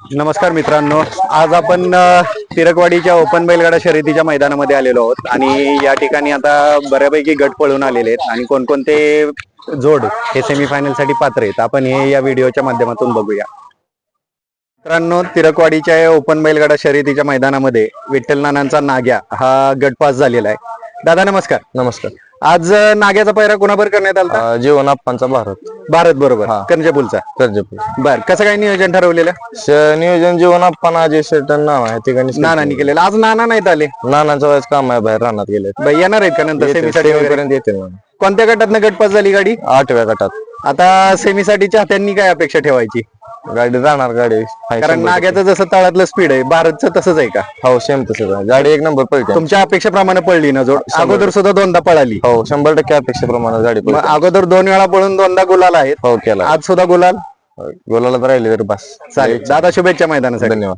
नमस्कार मित्रांनो. आज आपण तिरकवाडीच्या ओपन बैलगाडा शर्यतीच्या मैदानामध्ये आलेलो आहोत आणि या ठिकाणी आता बऱ्यापैकी गट पळून आलेले आहेत आणि कोणकोणते जोड हे सेमीफायनलसाठी पात्र आहेत आपण हे या व्हिडिओच्या माध्यमातून बघूया. मित्रांनो तिरकवाडीच्या ओपन बैलगाडा शर्यतीच्या मैदानामध्ये विठ्ठल नानांचा नाग्या हा गट पास झालेला आहे. दादा नमस्कार. नमस्कार. आज अ, नाग्याचा पैरा कोणाबर करण्यात आला अं, जीवन आप्पांचा भारत. भारत बरोबर. करंजपूलचा. कर्जपूर बर. कसं काय नियोजन ठरवलेलं? श- नियोजन जीवन आप्पा अजय शेटन नाव आहे ठिकाणी नानांनी केलेलं. आज नाना नाहीत आले. नानाचं वयस काम आहे बाहेर रानात गेले बाई येणार आहेत का नंतर सेमीसाठी वगैरे? पर्यंत येते ना कोणत्या गटातनं गटपास झाली गाडी? आठव्या गटात. आता सेमीसाठी चाहत्यांनी काय अपेक्षा ठेवायची? गाडी राहणार गाडी. कारण शंभर नाग्याचं जसं तळातलं स्पीड आहे भारतचं तसंच आहे का? टक्के. हो सेम तसंच आहे. गाडी एक नंबर पळते. तुमच्या अपेक्षेप्रमाणे पळली ना जोड अगोदर सुद्धा दोनदा पळाली. हो शंभर टक्के अपेक्षेप्रमाणे गाडी मग पळते. अगोदर दोन वेळा पळून दोनदा गुलाल आहेत. हो केला. आज सुद्धा गुलाल? गोलाला तर राहिले तर बस. चालेल. दादा शुभेच्छा मैदानासाठी. धन्यवाद.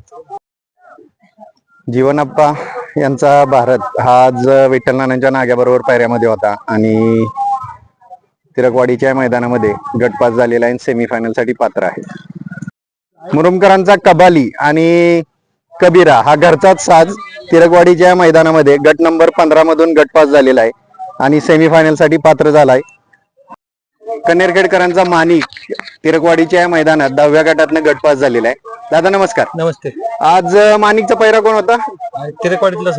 जीवनप्पा यांचा भारत हा आज विठ्ठल नानांच्या नाग्याबरोबर पायऱ्यामध्ये होता आणि तिरकवाडीच्या मैदानामध्ये गटपास झालेला आहे सेमीफायनलसाठी पात्र आहे. मुरुमकरांचा कबाली आणि कबीरा हा घरचाच साज तिरकवाडीच्या मैदानामध्ये गट नंबर पंधरा मधून गटपास झालेला आहे आणि सेमीफायनलसाठी पात्र झालाय. कन्नेरखेडकरांचा माणिक तिरकवाडीच्या मैदानात दहाव्या गटातनं गटपास झालेला आहे. दादा नमस्कार. नमस्ते. आज अं, माणिकचा पैरा कोण होता? तिरेकवाडीतला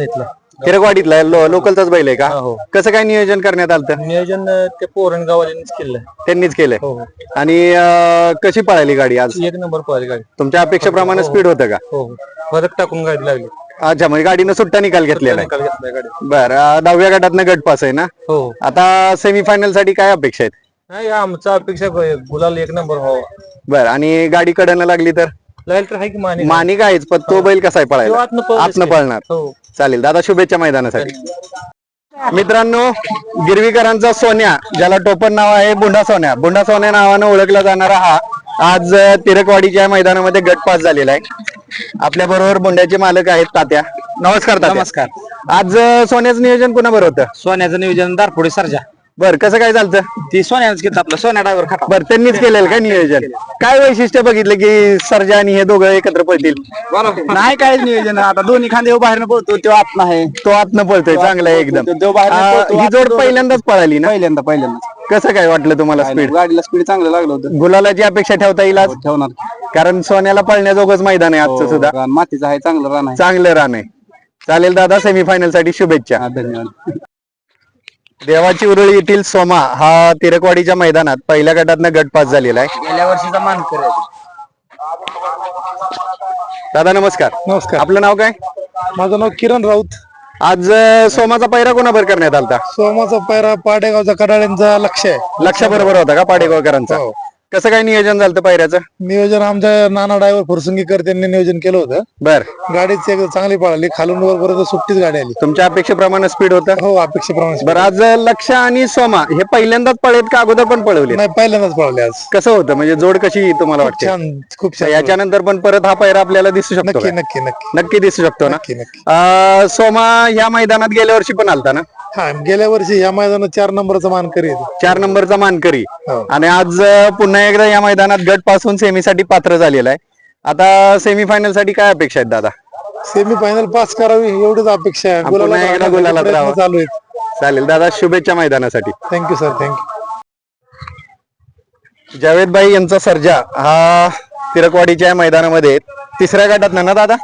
तिरकवाडीतला लोकलचाच बैल आहे का? हो. कसं काय नियोजन करण्यात आलं होतं? नियोजन अं, ते पोरणगाववाल्यांनीच केलं. त्यांनीच केलंय हो. आणि अं, कशी पळाली गाडी आज? एक नंबर पळाली गाडी. तुमच्या अपेक्षेप्रमाणे स्पीड होतं का? हो हो. फरक टाकून गाडी लागली. अच्छा म्हणजे गाडीनं सुट्टा निकाल घेतलेला निकाल घेतलाय गाडी आहे बरं दहाव्या गटातनं गट पास आहे ना? हो. हो. आता सेमीफायनलसाठी काय अपेक्षा आहेत? नाही आमचा अपेक्षा ग- गुलाल एक नंबर व्हावा. बरं आणि गाडी कडनं लागली तर? तर आहे की माने मानिक आहेच पण तो बैल कसा आहे तो पळायला आतनं पळतोच आतनं की. पळणार. हो. चालेल दादा शुभेच्छा मैदानासाठी. मित्रांनो गिरवीकरांचा सोन्या ज्याला टोपण नाव आहे बुंडा सोन्या. बुंडा सोन्या नावानं ओळखला जाणारा हा आज अ, तिरकवाडीच्या मैदानामध्ये गटपास झालेला आहे. आपल्या बरोबर बुंड्याचे मालक आहेत तात्या. नमस्कार तात्या. नमस्कार. आज अ, सोन्याचं नियोजन कुणा बरं होतं? सोन्याचं नियोजन दारपुढे सरजा. बर कसं काय चालतं ती सोन्याच घेत आपलं सोन्या ड्रायव्हर खाता बर त्यांनीच केलेलं काय नियोजन? काय वैशिष्ट्य बघितलं की सर्जा आणि हे दोघं एकत्र पळतील? नाही काय नियोजन आता दोन्ही खांदे बाहेर पळतो तो आत नाही. तो आतनं पळतोय चांगला आहे एकदम. तो बाहेरनं आ, पळतो, ही आतनं जोड. पहिल्यांदाच पळाली ना? पहिल्यांदा पहिल्यांदा कसं काय वाटलं तुम्हाला स्पीड गाडीला स्पीड चांगलं लागलं होतं. गुलालाची अपेक्षा ठेवता येईल आज? ठेवणार. कारण सोन्याला पळण्याजोगच मैदान आहे आजचं सुद्धा. रान मातीचं आहे चांगलं रान आहे. चांगलं रान आहे. चालेल दादा सेमीफायनलसाठी शुभेच्छा. हा, धन्यवाद. देवाची उरळी येथील सोमा हा तिरकवाडीच्या मैदानात पहिल्या गटातनं गट पास झालेला आहे. गेल्या वर्षीचा मान दादा नमस्कार. नमस्कार. आपलं नाव काय? माझं नाव किरण राऊत. आज अं, सोमाचा पैरा कोणाबर करण्यात आलता? सोमाचा पैरा पाडेगावचा कडाळ्यांचा लक्ष आहे. लक्षा बरोबर होता का पाडेगावकरांचा? हो. कसं काय नियोजन झालं होतं पैऱ्याचं नियोजन आमच्या नाना ड्रायव्हर फुरसुंगीकर त्यांनी नियोजन केलं होतं. बर. गाडीच एक चांगली पळाली. खालून वर परत सुट्टीच गाडी आली. तुमच्या अपेक्षेप्रमाणे स्पीड होतं? हो अपेक्षेप्रमाणे बरं आज लक्ष आणि सोमा हे पहिल्यांदाच पळेत का अगोदर पण पळवले नाही पहिल्यांदाच पळाले आज. कसं होतं? म्हणजे जोड कशी तुम्हाला वाटते? छान खूप छान याच्यानंतर पण परत हा पैरा आपल्याला दिसू शकतो नक्की का? नक्की नक्की. नक्की दिसू शकतो ना? नक्की नक्की. अं, सोमा या मैदानात गेल्या वर्षी पण आलता ना? हा गेल्या वर्षी या मैदानात चार नंबरचा मान करीत चार नंबरचा मानकरी. हो. आणि आज अं, पुन्हा एकदा या मैदानात गटपासून सेमीसाठी पात्र झालेला आहे. आता सेमीफायनलसाठी काय अपेक्षा आहेत दादा? सेमी फायनल पास करावी एवढीच अपेक्षा आहे. पुन्हा गुलाला एकदा राहण्याचे गुलालात प्रयत्न राहावं. चालू आहेत. चालेल दादा शुभेच्छा मैदानासाठी. Thank you sir thank you Javed भाई यांचा सर्जा हा तिरकवाडीच्या या मैदानामध्ये तिसऱ्या गटात ना दादा?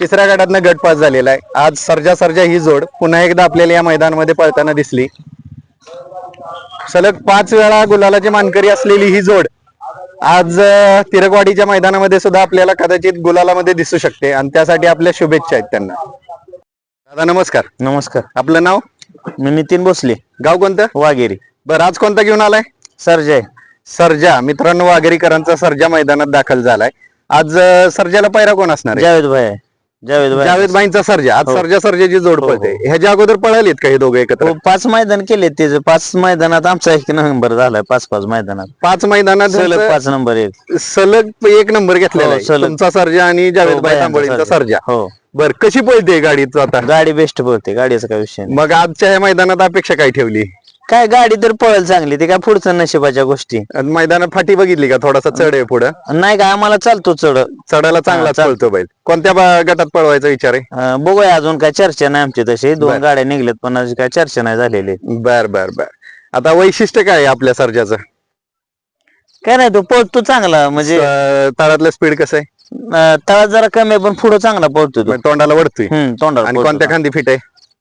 तिसऱ्या गटातनं गट पास झालेला आहे. आज सर्जा सर्जा ही जोड पुन्हा एकदा आपल्याला या मैदानामध्ये पळताना दिसली. सलग पाच वेळा गुलालाची मानकरी असलेली ही जोड आज तिरकवाडीच्या मैदानामध्ये सुद्धा आपल्याला कदाचित गुलालामध्ये दिसू शकते आणि त्यासाठी आपल्या शुभेच्छा आहेत त्यांना. दादा नमस्कार. नमस्कार. आपलं नाव? मी नितीन भोसले. गाव कोणतं? वाघेरी. बरं आज कोणता घेऊन आलाय? सरजय सर्जा. मित्रांनो वाघेरीकरांचा सर्जा मैदानात दाखल झालाय. आज अं, सर्जाला पैरा कोण असणार आहे? जावेद भाई जावेद भाई. जावेद भाईंचा सर्जा. आज सर्जा सर्जाची जोड पळते ह्याच्या अगोदर पळालीत का हे दोघे एकत्र? हो, पाच मैदान केले त्याचे पाच मैदानात आमचा एक नंबर झालाय पाच पाच मैदानात. पाच मैदानात सलग पाच नंबर एक. सलग एक नंबर घेतलेला हो, आहे. सलग. तुमचा सर्जा आणि जावेद हो, भाई बायांचा तांबोळींचा सर्जा. सर्जा. हो. बर कशी पळते गाडीच आता? गाडी बेस्ट पळते गाडीचा काय विषय नाही. मग आजच्या ह्या मैदानात अपेक्षा काय ठेवली? काय गाडी तर पळेल चांगली ते काय पुढचं नशिबाच्या गोष्टी. आणि मैदानात फाटी बघितली का थोडासा चढ आहे पुढं? नाही का आम्हाला चालतो चढ. चढायला चांगला चाल- पळतो बैल. कोणत्या बा- गटात पळवायचा विचार आहे? अं, बघूया अजून काय चर्चा नाही आमची तशी. दोन. गाड्या निघल्यात पण अजून काय चर्चा नाही झालेली. बर बर बर. आता वैशिष्ट्य काय आहे आपल्या सर्जाचं? काय नाही तो पळतो चांगला म्हणजे अं, तळातलं स्पीड कसं आहे? अं, तळात जरा कमी आहे पण पुढं चांगला पळतो तो. म्हणजे तोंडाला वडतोय? हम्म तोंडावर आणि पळतो कोणत्या. खांदी फिट आहे?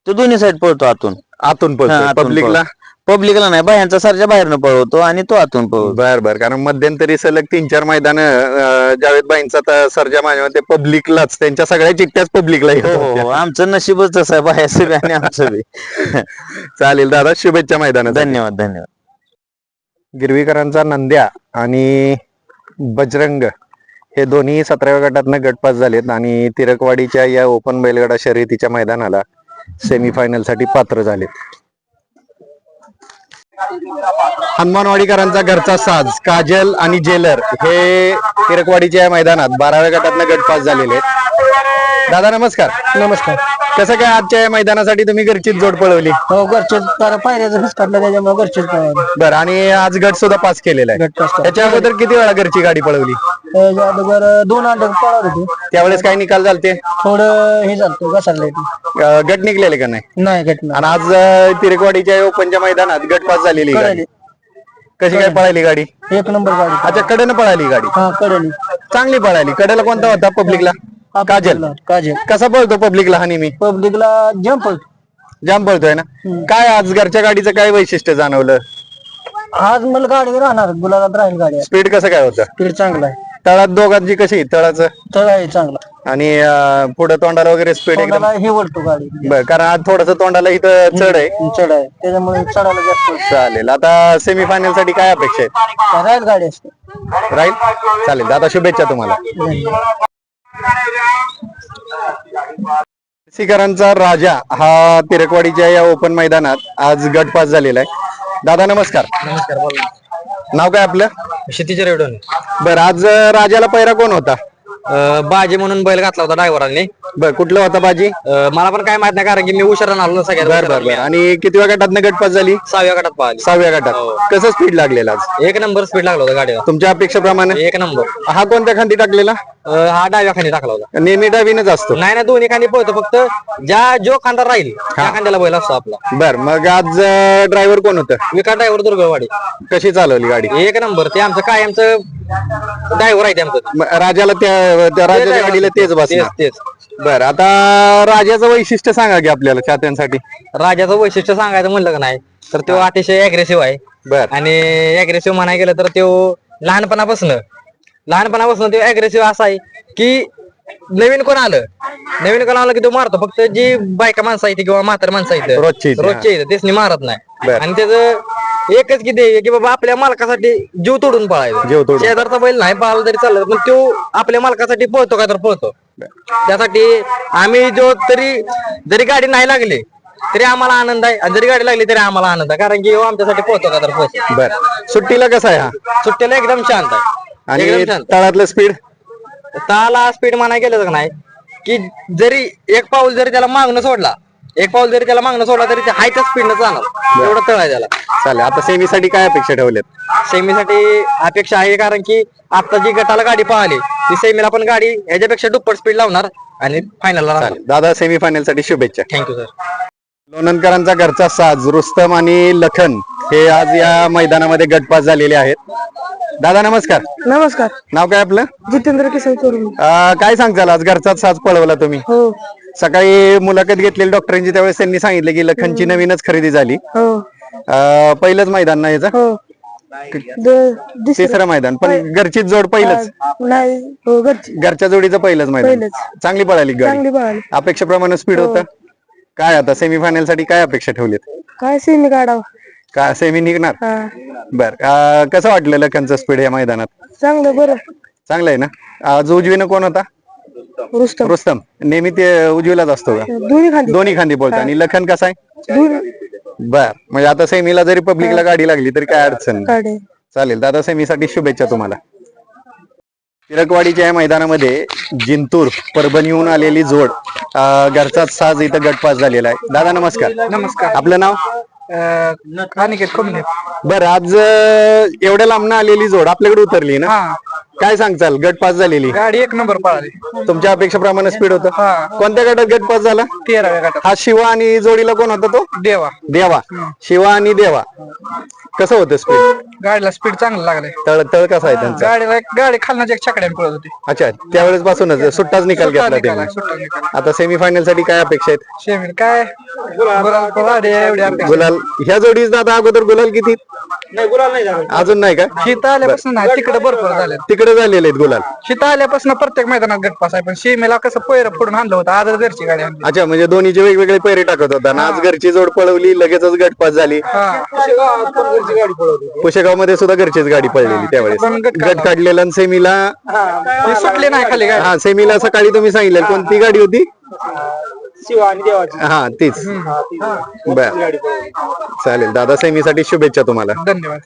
तो दोन्ही साईड पळतो आतून. आतून हा, पळतो आतून पब्लिकला पब्लिकला नाही बाह्यांचा सरच्या बाहेरनं पळवतो आणि तो आतून पळवतो. बर बर कारण मध्यंतरी सलग तीन चार मैदान जावेद बाईंचा सर्जा माझ्या ते पब्लिकलाच त्यांच्या सगळ्या चिठ्ठ्याच पब्लिकला हो हो हो आमचं नशीबच तसं आहे बाह्याचं बी आणि आमचं बी. चालेल दादा शुभेच्छा मैदानात धन्यवाद धन्यवाद. गिरवीकरांचा नंद्या आणि बजरंग हे दोन्ही सतराव्या गटातनं गटपास झालेत आणि तिरकवाडीच्या या ओपन बैलगाडा शर्यतीच्या मैदानाला सेमीफायनलसाठी पात्र झालेत. हनुमानवाडीकरांचा घरचा साज काजल आणि जेलर हे तिरकवाडीच्या या मैदानात बाराव्या गटातनं गटपास झालेले आहेत. दादा नमस्कार. नमस्कार. कसं काय आजच्या या मैदानासाठी तुम्ही घरचीच जोड पळवली? हो घरचेच. जरा पायऱ्याचं फिसकाटलं त्याच्यामुळे घरचेच. बरं आणि आज गट सुद्धा पास केलेला आहे. गट पास केला. त्याच्या अगोदर किती वेळा घरची गाडी पळवली? त्याच्या अगोदर दोन अंडे पळवले होते. त्यावेळेस काय निकाल झालते थोडं हे झालं घसरलं ते. अं, गट निघलेले का नाही? नाही घटना आणि आज अं, तिरेकवाडीच्या ओपनच्या मैदानात गट पास झालेली गाडी. कशी काय पळाली गाडी? एक नंबर गाडी. अच्छा कडेनं पळाली गाडी. हा कळली चांगली पळाली. कडेला कोणता होता पब्लिकला? काजल. काजल. कसा पळतो पब्लिकला हा नेहमी? पब्लिकला जंप जाम पळतोय ना? काय आज घरच्या गाडीचं काय वैशिष्ट्य जाणवलं? आज मला गाडी राहणार गुलाबात राहील गाडी. स्पीड कसं काय होतं? स्पीड चांगला आहे. तळात दोघांची कशी तळाचं? तळ आहे चांगला. आणि अं, पुढं तोंडाला वगैरे स्पीड एकदम तोंडाला हे वळतो गाडी. बरं कारण आज थोडस तोंडाला इथं चढ आहे. चढ आहे. त्याच्यामुळे चढायला जास्त चालेल. आता सेमीफायनलसाठी काय अपेक्षा आहेत? राहील गाडी असते. राहील चालेल. दादा शुभेच्छा तुम्हाला. सिकरांचा राजा हा तिरकवाडीच्या या ओपन मैदानात आज गटपास झालेला आहे. दादा नमस्कार. नमस्कार बोला. नाव काय आपलं? शेतीच्या रेडून बरं आज अं, राजाला पैरा कोण होता? बाजी म्हणून बैल घातला होता ड्रायव्हरांनी. बर कुठलं होता बाजी? मला पण काय माहीत नाही कारण की मी उशिरा आलो ना सगळ्यात बर बर बर. आणि किती गटातनं गटपास झाली? सहाव्या गटात पाहिली सहाव्या गटात. कसं स्पीड लागलेला आज? एक नंबर स्पीड लागला होता गाडीला तुमच्या अपेक्षेप्रमाणे? एक नंबर. हा कोणत्या खांदी टाकलेला? हा डाव्या खाली टाकला होता. नेहमी डावीनच असतो. नाही ना दोन्ही खांदी पळतो फक्त ज्या जो खांदा राहील त्या खांद्याला बैल असतो आपला. बर मग आज ड्रायव्हर कोण होतं? विकास ड्रायव्हर दुर्गवाडी. कशी चालवली गाडी? एक नंबर. ते आमचं काय आमचं ड्रायव्हर आहे ते आमचं. म- राजाला त्या त्या राजाच्या गाडीला तेच बसणार. तेच बर आता राजाचं वैशिष्ट्य सांगा की आपल्याला चाहत्यांसाठी. राजाचं वैशिष्ट्य सांगायचं म्हणलं का नाही तर तो अतिशय अग्रेसिव्ह आहे. बर. आणि अग्रेसिव्ह म्हणाय गेलं तर तो लहानपणापासून लहानपणापासून तो अग्रेसिव्ह असा आहे की नवीन कोण आलं? नवीन कोण आलं की तो मारतो? फक्त जी बायका माणसं आहेत किंवा म्हातार माणसं आहेत रोजची इथे, रोजचे तेच मारत नाही. बर. आणि त्याचं एकच किती आहे की बाबा आपल्या मालकासाठी जीव तोडून पळायचं. जीव तोडून. शेजारचा बैल नाही पळाला तरी चालत पण तो आपल्या मालकासाठी पळतो का तर पळतो. त्यासाठी आम्ही जो तरी जरी गाडी नाही लागली तरी आम्हाला आनंद आहे. आणि जरी गाडी लागली तरी आम्हाला आनंद आहे. कारण की ह्यो आमच्यासाठी पोहतो का तर पोहतो बर. सुट्टीला कसा आहे हा? सुट्टीला एकदम शांत आहे. आणि एकदम शांत तळातलं स्पीड त्याला स्पीड म्हणाय गेलं का नाही. की जरी एक पाऊल जरी त्याला मागणं सोडला एक पाऊल जरी त्याला मागणं सोडला तरी ते हायच्या स्पीडनं जाणार एवढं तळ आहे त्याला. चालेल आता सेमीसाठी काय अपेक्षा ठेवल्यात? सेमीसाठी अपेक्षा आहे कारण की आता जी गटाला गाडी पळाली ती सेमीला पण गाडी ह्याच्यापेक्षा दुप्पट स्पीड लावणार आणि फायनलला राहणार. चालेल. दादा सेमीफायनलसाठी शुभेच्छा थँक्यू सर लोणंदकरांचा घरचा साज रुस्तम आणि लखन हे आज या मैदानामध्ये गटपास झालेले आहेत. दादा नमस्कार. नमस्कार. नाव काय आपलं? जितेंद्र किसन चोरून अं, काय सांगताल? आज घरचाच साज पळवला तुम्ही. हो. सकाळी मुलाखत घेतलेली डॉक्टरांची त्यावेळेस त्यांनी सांगितलं की लखनची नवीनच खरेदी झाली. हो. अं, पहिलंच मैदान ना याचं? हो. द- दुसरं तिसरं मैदान पण घरचीच जोड पहिलंच. नाही हो घरची घरच्या जोडीचं पहिलंच मैदान. पहिलंच. चांगली पळाली गाडी. चांगली पळाली. अपेक्षेप्रमाणे स्पीड होतं. काय आता सेमीफायनलसाठी काय अपेक्षा ठेवलीत? काय सेमी काढावं? का सेमी निघणार? हा. बर. अं, कसं वाटलं लखनचं स्पीड या मैदानात? चांगलं बरं. चांगलं आहे ना? आज उजवीनं कोण होता? रुस्तम. रुस्तम. नेहमी ते उजवीलाच असतो का? दोन्ही खांदी दोन्ही खांदी बोलतो. आणि लखन कसा आहे? बर. म्हणजे आता सेमीला जरी पब्लिकला गाडी लागली तरी काय अडचण नाही. काढे चालेल. दादा सेमीसाठी शुभेच्छा तुम्हाला. तिरकवाडीच्या या मैदानामध्ये जिंतूर परभणीहून आलेली जोड अं, घरचाच साज इथं गटपास झालेला आहे. दादा नमस्कार. नमस्कार. आपलं नाव? अनिकेत बरं आज अं, एवढ्या लांबनं आलेली जोड आपल्याकडे उतरली ना? हा. काय सांगचाल गट पास झालेली. गाडी एक नंबर पळाली. तुमच्या अपेक्षेप्रमाणे स्पीड होतं. कोणत्या गटात गट पास झाला? तेराव्या गटात. हा शिवा आणि जोडीला कोण होता तो? देवा. देवा. शिवा आणि देवा. कसं होतं स्पीड गाडीला स्पीड चांगलं लागलंय. तळ तळ कसा आहे त्यांचा? गाडीला गाडी खालनाच्या एक छकड्याने पळत होती. अच्छा त्यावेळेस पासूनच सुट्टाच निकाल घेतला त्यांनी. आता सेमीफायनलसाठी काय अपेक्षा आहेत? शेमील काय? गुलाल पळाली एवढी अपेक्षा. गुलाल ह्या जोडीच आता अगोदर गुलाल किती? नाही गुलाल नाही झाला. अजून नाही का? शीत आल्यापासून नाही तिकडे भरपूर झाले तिकडे झालेले आहेत गुलाल. शीत आल्यापासून प्रत्येक मैदानात गटपास आहे पण शेमीला कसं पैर फोडून आणलं होतं आज घरची गाडी आणली. अच्छा म्हणजे दोन्हीचे वेगवेगळे पैरे टाकत होता. ना आज घरची जोड पळवली लगेचच गटपास झाली. घरची गाडी पळवली पुशेगावमध्ये सुद्धा घरचीच गाडी पळलेली त्यावेळेस. पण गट गट काढलेला आणि सेमीला ती सुटली नाही खाली गाडी. हा सेमीला सकाळी तुम्ही सांगितलं. कोणती गाडी होती? शिवा आणि देवाची. हा तीच. बर. चालेल. दादा सेमीसाठी शुभेच्छा तुम्हाला. धन्यवाद.